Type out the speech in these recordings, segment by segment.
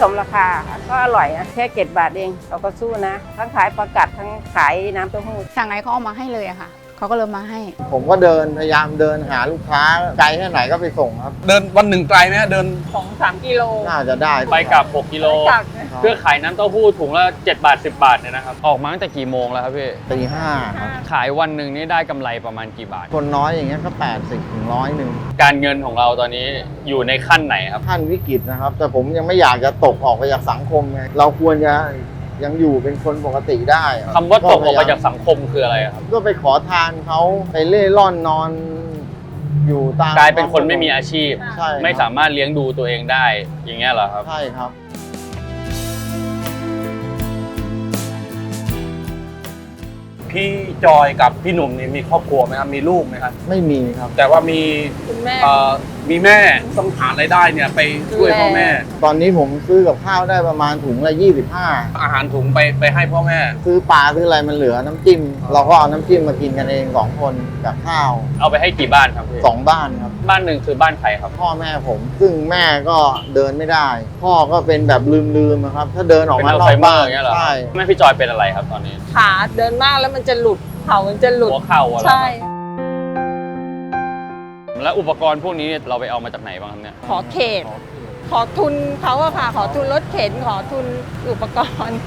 สมราคาค่ะก็อร่อยนะแค่เจ็ดบาทเองเราก็สู้นะ ทั้งขายประกัดทั้งขายน้ำเต้าหู้สั่งไหนเขาเอามาให้เลยอะค่ะ เขาก็เลยมาให้ ผมก็เดินพยายามเดินหาลูกค้าไกลแค่ไหนก็ไปส่งครับ เดินวันหนึ่งไกลไหมฮะเดินสองสามกิโลน่าจะได้ไปกลับ 6 กิโล จากเพื่อขายน้ำเต้าหู้ถุงละ7บาท 10 บาทเนี่ยนะครับ ออกมาตั้งแต่กี่โมงแล้วครับพี่ ตีห้าครับ ขายวันหนึ่งนี่ได้กำไรประมาณกี่บาท คนน้อยอย่างเงี้ยก็ 80ถึงร้อยหนึ่งการเงินของเราตอนนี้อยู่ในขั้นไหนครับขั้นวิกฤตนะครับ แต่ผมยังไม่อยากจะตกออกไปจากสังคมไงเราควรจะ ยังอยู่เป็นคนปกติได้คำว่าตกออกไปจากสังคมคืออะไรครับ ก็ไปขอทานเขาไปเล่ร่อนนอน อยู่ตามกลายเป็นคนไม่มีอาชีพ ใช่ครับไม่สามารถเลี้ยงดูตัวเองได้อย่างเงี้ยเหรอครับ ใช่ครับ พี่จอยกับพี่หนุ่มนี่มีครอบครัวไหมครับ มีลูกไหมครับ ไม่มีครับ แต่ว่ามีคุณแม่ เอ่อมีแม่ต้องหารายได้เนี่ยไปช่วยพ่อแม่ ตอนนี้ผมซื้อกับข้าวได้ประมาณถุงละ25 อาหารถุงไปไปให้พ่อแม่ ซื้อปลาซื้ออะไรมันเหลือน้ำจิ้ม เราก็เอาน้ำจิ้มมากินกันเองสองคนกับข้าวเอาไปให้กี่บ้านครับพี่สองบ้านครับ บ้านหนึ่งคือบ้านใครครับ พ่อแม่ผม ซึ่งแม่ก็เดินไม่ได้ พ่อก็เป็นแบบลืมๆนะครับ ถ้าเดินออกเป็นมาอัลนอไซกเมอบ้าร์นอย่างเงี้ยเหรอ ใช่ แม่พี่จอยเป็นอะไรครับตอนนี้ ขาเดินมากแล้วมันจะหลุดเข่ามันจะหลุดหัวเข่าอะไรใช่ แล้วอุปกรณ์พวกนี้เราไปเอามาจากไหนบ้างครับเนี่ย ขอเขต ขอทุนเขาอะค่ะ ขอทุนรถเข็น ขอทุนอุปกรณ์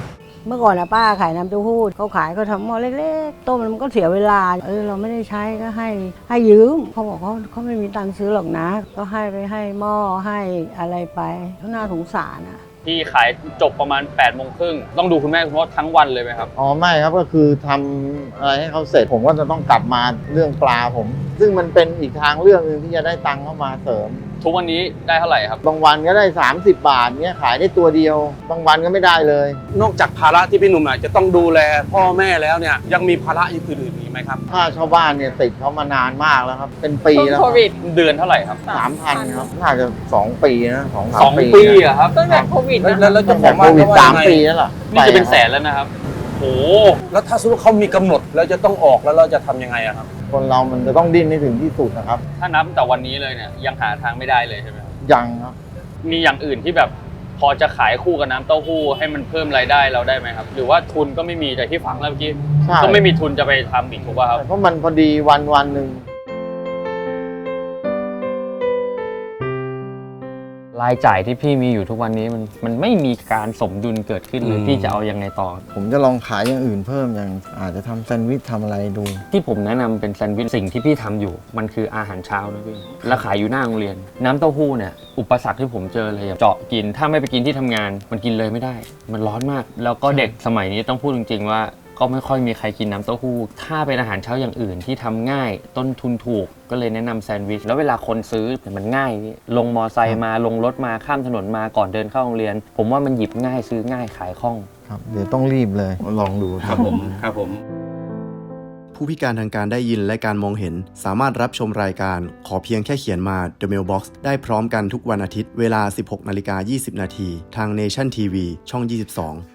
เมื่อก่อนนะป้าขายน้ำเต้าหู้เขาขายเขาทำหม้อเล็กๆ ต้มแล้วมันก็เสียเวลา เออเราไม่ได้ใช้ก็ให้ให้ยืมเขาบอกเขาเขาไม่มีตังค์ซื้อหรอกนะ ก็ให้ไปให้หม้อให้อะไรไปเขาน่าสงสารอะ ที่ขายจบประมาณ8ปดโมงครึ่งต้องดูคุณแม่คุณพ่อทั้งวันเลยไหมครับ อ๋อไม่ครับก็คือทำอะไรให้เขาเสร็จผมก็จะต้องกลับมาเรื่องปลาผม ซึ่งมันเป็นอีกทางเรื่องหนึ่งที่จะได้ตังค์เข้ามาเสริม ทุกวันนี้ได้เท่าไหร่ครับ บางวันก็ได้ 30 บาทเนี้ยขายได้ตัวเดียว บางวันก็ไม่ได้เลย นอกจากภาระที่พี่หนุ่มอะจะต้องดูแลพ่อแม่แล้วเนี่ยยังมีภาระอย่างอื่นๆอีกไหมครับ ค่าเช่าบ้านเนี่ยติดเขามานานมากแล้วครับ เป็นปีช่วงแล้วโควิดเดือนเท่าไหร่ครับสามพันครับน่าจะสองปีนะสองสามสองปีปีนะอะครับ ตั้งแต่โควิดแล้วนะแล้วแล้วเจ้าตั้งขอแต่งโคบ้านวิดเขาว่าสามยังไง ปีแล้วเหรอนี่จะเป็นไปแสครับนแล้วนะครับ โอ้แล้วถ้าสมมติเขามีกำหนดแล้วจะต้องออกแล้วเราจะทำยังไงอะครับ คนเรามันจะต้องดิ้นให้ถึงที่สุดนะครับ ถ้านับแต่วันนี้เลยเนี่ยยังหาทางไม่ได้เลยใช่ไหมครับยังครับ มีอย่างอื่นที่แบบพอจะขายคู่กับน้ำเต้าหู้ให้มันเพิ่มรายได้เราได้ไหมครับ หรือว่าทุนก็ไม่มีแต่ที่ฟังแล้วเมื่อกี้ใช่ ก็ไม่มีทุนจะไปทำอีกถูกป่ะครับเพราะมันพอดีวันวันหนึ่ง รายจ่ายที่พี่มีอยู่ทุกวันนี้มันมันไม่มีการสมดุลเกิดขึ้นเลยอืม พี่จะเอายังไงต่อ ผมจะลองขายอย่างอื่นเพิ่มอย่างอาจจะทำแซนด์วิชทำอะไรดู ที่ผมแนะนำเป็นแซนด์วิชสิ่งที่พี่ทำอยู่ มันคืออาหารเช้านะพี่แล้วขายอยู่หน้าโรงเรียน น้ำเต้าหู้เนี่ยอุปสรรคที่ผมเจอเลยอะเจาะกินถ้าไม่ไปกินที่ทำงาน มันกินเลยไม่ได้ มันร้อนมาก แล้วก็เด็กสมัยนี้ต้องพูดจริงๆว่า ก็ไม่ค่อยมีใครกินน้ำเต้าหู้ ถ้าเป็นอาหารเช้าอย่างอื่นที่ทำง่ายต้นทุนถูก ก็เลยแนะนำแซนด์วิช แล้วเวลาคนซื้อเนี่ยมันง่ายพี่ลงมอไซค์มาลงรถมาข้ามถนนมาก่อนเดินเข้าโรงเรียน ผมว่ามันหยิบง่ายซื้อง่ายขายคล่อง ครับ เดี๋ยวต้องรีบเลย ลองดูครับผม ครับผม ผู้พิการทางการได้ยินและการมองเห็น สามารถรับชมรายการขอเพียงแค่เขียนมา The Mailbox ได้พร้อมกันทุกวันอาทิตย์เวลา 16 นาฬิกา 20 นาที ทาง Nation TV ช่อง 22